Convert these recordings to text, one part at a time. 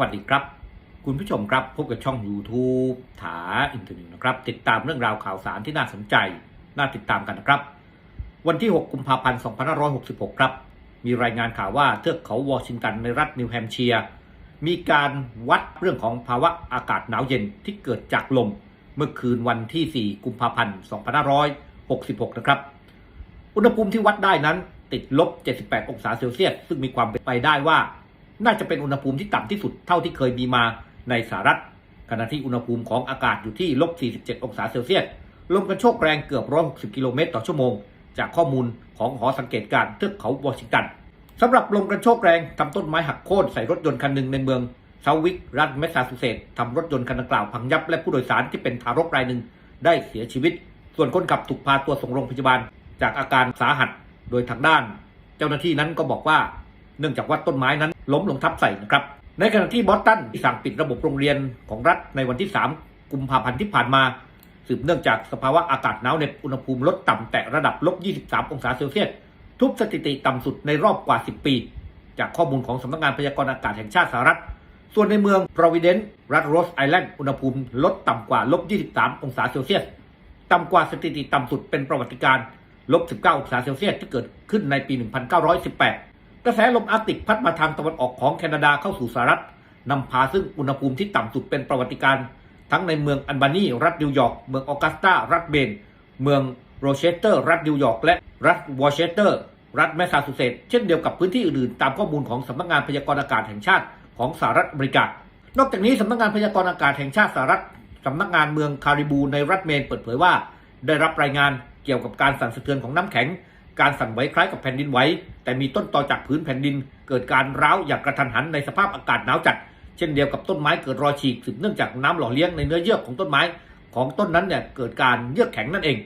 วัสดีครับ คุณผู้ชมครับพบกับช่อง YouTube ถาอินเทอร์เน็ตนะครับ ติดตามเรื่องราวข่าวสารที่น่าสนใจ น่าติดตามกันนะครับ วันที่ 6 กุมภาพันธ์ 2566 ครับ มีรายงานข่าวว่าเทือกเขาวอชิงตันในรัฐนิวแฮมป์เชียร์มีการวัดเรื่องของภาวะอากาศหนาวเย็นที่เกิดจากลม เมื่อคืนวันที่ 4 กุมภาพันธ์ 2566 นะครับ อุณหภูมิที่วัดได้นั้นติดลบ 78 องศาเซลเซียส ซึ่งมีความเป็นไปได้ว่า น่าจะเป็นอุณหภูมิที่ต่ำที่สุดเท่าที่เคยมีมาในสหรัฐขณะที่อุณหภูมิของอากาศอยู่ที่ลบ 47 องศาเซลเซียส ลมกระโชกแรงเกือบ 160 กิโลเมตรต่อชั่วโมง จากข้อมูลของหอสังเกตการณ์เทือกเขาวอชิงตันสำหรับลมกระโชกแรงทำต้นไม้หักโค่นใส่รถยนต์คันหนึ่งในเมืองเซาวิกรัฐแมสซาชูเซตส์ทำรถยนต์คันดังกล่าวพังยับและผู้โดยสารที่เป็นทารกรายหนึ่งได้เสียชีวิต ส่วนคนขับถูกพาตัวส่งโรงพยาบาล จากอาการสาหัส โดยทางด้าน เจ้าหน้าที่นั้นก็บอกว่า เนื่องจากว่าต้นไม้นั้นล้มลงทับใส่นะครับ ในขณะที่บอสตันสั่งปิดระบบโรงเรียนของรัฐในวันที่ 3 กุมภาพันธ์ที่ผ่านมา สืบเนื่องจากสภาวะอากาศหนาวเหน็บอุณหภูมิลดต่ำแต่ระดับลบ 23 องศาเซลเซียส ทุบสถิติต่ำสุดในรอบกว่า 10 ปี จากข้อมูลของสำนักงานพยากรณ์อากาศแห่งชาติสหรัฐ ส่วนในเมือง Providence รัฐโรสไอแลนด์อุณหภูมิลดต่ำกว่าลบ 23 องศาเซลเซียส ต่ำกว่าสถิติต่ำสุดเป็นประวัติการลบ 19 องศาเซลเซียสที่เกิดขึ้นในปี 1918ก ระแสลมอาร์กติกพัดมาทางตะวันออกของแคนาดาเข้าสู่สหรัฐนำพาซึ่งอุณหภูมิที่ต่ำสุดเป็นประวัติการณ์ทั้งในเมืองอันบานีรัฐนิวยอร์ก เมืองออกัสตารัฐเบน เมืองโรเชสเตอร์ รัฐนิวยอร์ก และรัฐวอเชสเตอร์รัฐแมสซาชูเซตส์เช่นเดียวกับพื้นที่อื่นๆ ตามข้อมูลของสำนักงานพยากรณ์อากาศแห่งชาติของสหรัฐอเมริกา นอกจากนี้สำนักงานพยากรณ์อากาศแห่งชาติสหรัฐสำนักงานเมืองคาริบูในรัฐเมนเปิดเผยว่า ได้รับรายงานเกี่ยวกับการสั่นสะเทือนของน้ำแข็ง การสั่นไหวคล้ายกับแผ่นดินไหวแต่มีต้นตอจากพื้นแผ่นดิน เกิดการร้าวอย่างกระทันหันในสภาพอากาศหนาวจัด เช่นเดียวกับต้นไม้เกิดรอยฉีกสืบเนื่องจากน้ำหล่อเลี้ยงในเนื้อเยื่อของต้นไม้ ของต้นนั้นเนี่ยเกิดการเยือกแข็งนั่นเอง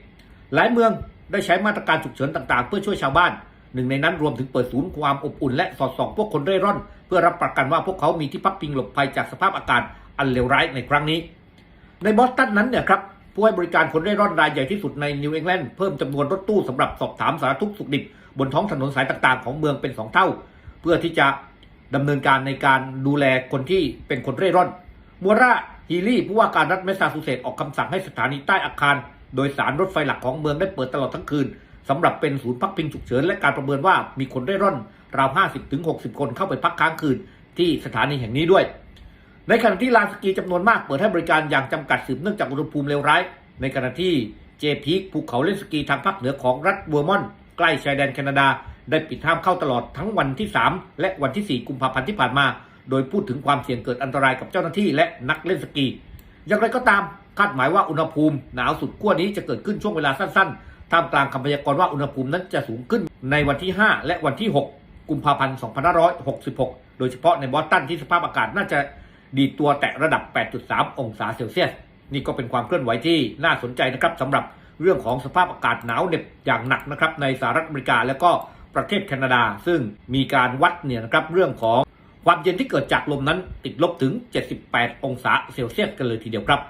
หลายเมืองได้ใช้มาตรการฉุกเฉินต่างๆ เพื่อช่วยชาวบ้าน หนึ่งในนั้นรวมถึงเปิดศูนย์ความอบอุ่นและสอดส่องพวกคนเร่ร่อน เพื่อรับประกันว่าพวกเขามีที่พักพิงหลบภัยจากสภาพอากาศอันเลวร้ายในครั้งนี้ ในบอสตันนั้นเนี่ยครับ ผู้ให้บริการคนเร่ร่อนรายใหญ่ที่สุดในนิวอิงแลนด์เพิ่มจำนวนรถตู้สำหรับสอบถามสารทุกข์สุขดิบบนท้องถนนสายต่างๆ ของเมืองเป็น 2 เท่า เพื่อที่จะดำเนินการในการดูแลคนที่เป็นคนเร่ร่อนมัวราฮีลี่ผู้ว่าการรัฐแมสซาชูเซตส์ออกคำสั่งให้สถานีใต้อาคาร โดยสารรถไฟหลักของเมืองได้เปิดตลอดทั้งคืนสำหรับเป็นศูนย์พักพิงฉุกเฉินและการประเมินว่ามีคนเร่ร่อนราว 50-60 คนเข้าไปพักค้างคืนที่สถานีแห่งนี้ด้วย ในขณะที่ลานสกีจำนวนมากเปิดให้บริการอย่างจำกัดสืบเนื่องจากอุณหภูมิเลวร้าย ในขณะที่เจพีคภูเขาเล่นสกีทางภาคเหนือของรัฐเวอร์มอนต์ใกล้ชายแดนแคนาดา ได้ปิดห้ามเข้าตลอดทั้งวันที่ 3 และวันที่ 4 กุมภาพันธ์ที่ผ่านมา โดยพูดถึงความเสี่ยงเกิดอันตรายกับเจ้าหน้าที่และนักเล่นสกี อย่างไรก็ตามคาดหมายว่าอุณหภูมิหนาวสุดขั้วนี้จะเกิดขึ้นช่วงเวลาสั้นๆ ท่ามกลางคำพยากรณ์ว่าอุณหภูมินั้นจะสูงขึ้นในวันที่ 5 และวันที่ 6 กุมภาพันธ์ 2566 โดยเฉพาะในบอสตันที่สภาพอากาศน่าจะ ดีตัวแตะระดับ 8.3 องศาเซลเซียส นี่ก็เป็นความเคลื่อนไหวที่น่าสนใจนะครับสำหรับเรื่องของสภาพอากาศหนาวเหน็บอย่างหนักนะครับในสหรัฐอเมริกาและก็ประเทศแคนาดา ซึ่งมีการวัดเนี่ยนะครับเรื่องของความเย็นที่เกิดจากลมนั้นติดลบถึง 78 องศาเซลเซียสกันเลยทีเดียวครับ